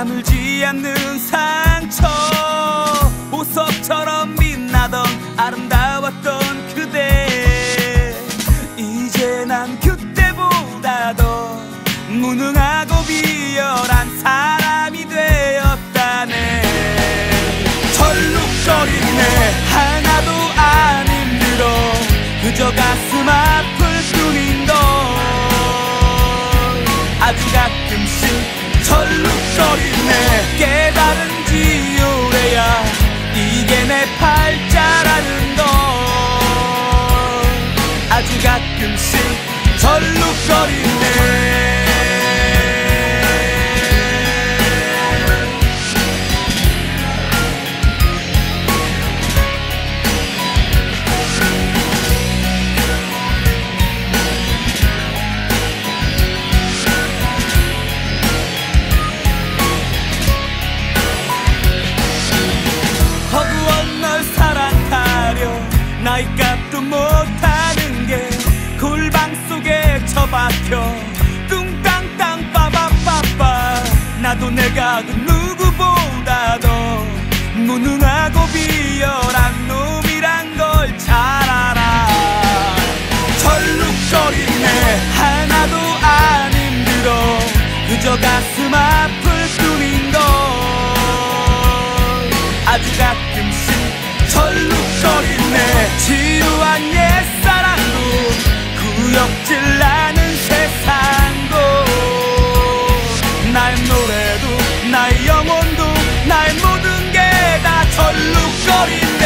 아물지 않는 상처. 보석처럼 빛나던 아름다웠던 그대. 이제 난 그때보다 더 무능하고 비열한 사람이 되었다네. 절룩거리네 하나도 안 힘들어 그저 가슴 아플 뿐인 걸. 아주 가끔씩 절룩거리네. 허구한 널 사랑하려 골방 속에 처 박혀. 뚱땅땅 빠바빠빠. 나도 내가 그 누구보다 더 무능하고 비열한 놈이란 걸 잘 알아. 절룩거리네. 하나도 안 힘들어. 그저 가슴 아플 뿐인 걸. 아주 가끔씩 절룩거리네. 지루한 옛사랑도 구역질 절